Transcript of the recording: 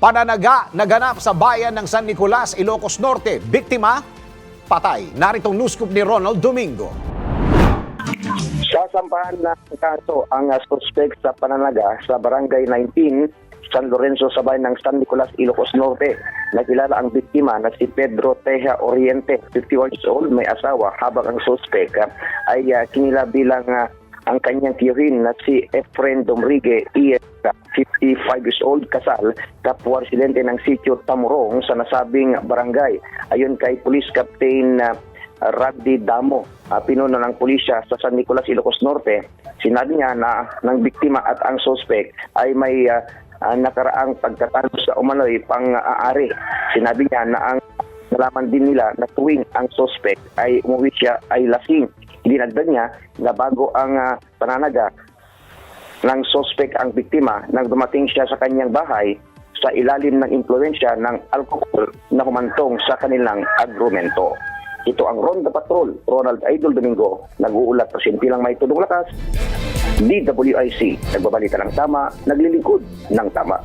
Pananaga naganap sa bayan ng San Nicolas, Ilocos Norte. Biktima, patay. Naritong news ni Ronald Domingo. Sasampahan na kaso ang uh, suspect sa pananaga sa Barangay 19, San Lorenzo sa bayan ng San Nicolas, Ilocos Norte. Nakilala ang biktima na si Pedro Teja Oriente, 51 years old, may asawa, habang ang suspect uh, ay uh, kinila bilang uh, ang kanyang tiyuhin na si Efren Domrigue, ES, uh, 55 years old, kasal, kapwa residente ng sitio Tamurong sa nasabing barangay. Ayon kay Police Captain uh, Raddi Damo, uh, pinuno ng pulisya sa San Nicolas, Ilocos Norte, sinabi niya na ng biktima at ang suspect ay may uh, uh, nakaraang pagkatalo sa umano'y pang-aari. Sinabi niya na ang nalaman din nila na tuwing ang suspect ay umuwi siya ay lasing. Dinagdag niya na bago ang uh, pananaga ng suspect ang biktima nang dumating siya sa kanyang bahay sa ilalim ng impluensya ng alcohol na humantong sa kanilang agrumento. Ito ang Ronda Patrol, Ronald Idol Domingo, nag-uulat pasimpilang may tudong lakas, DWIC, nagbabalita ng tama, naglilingkod ng tama.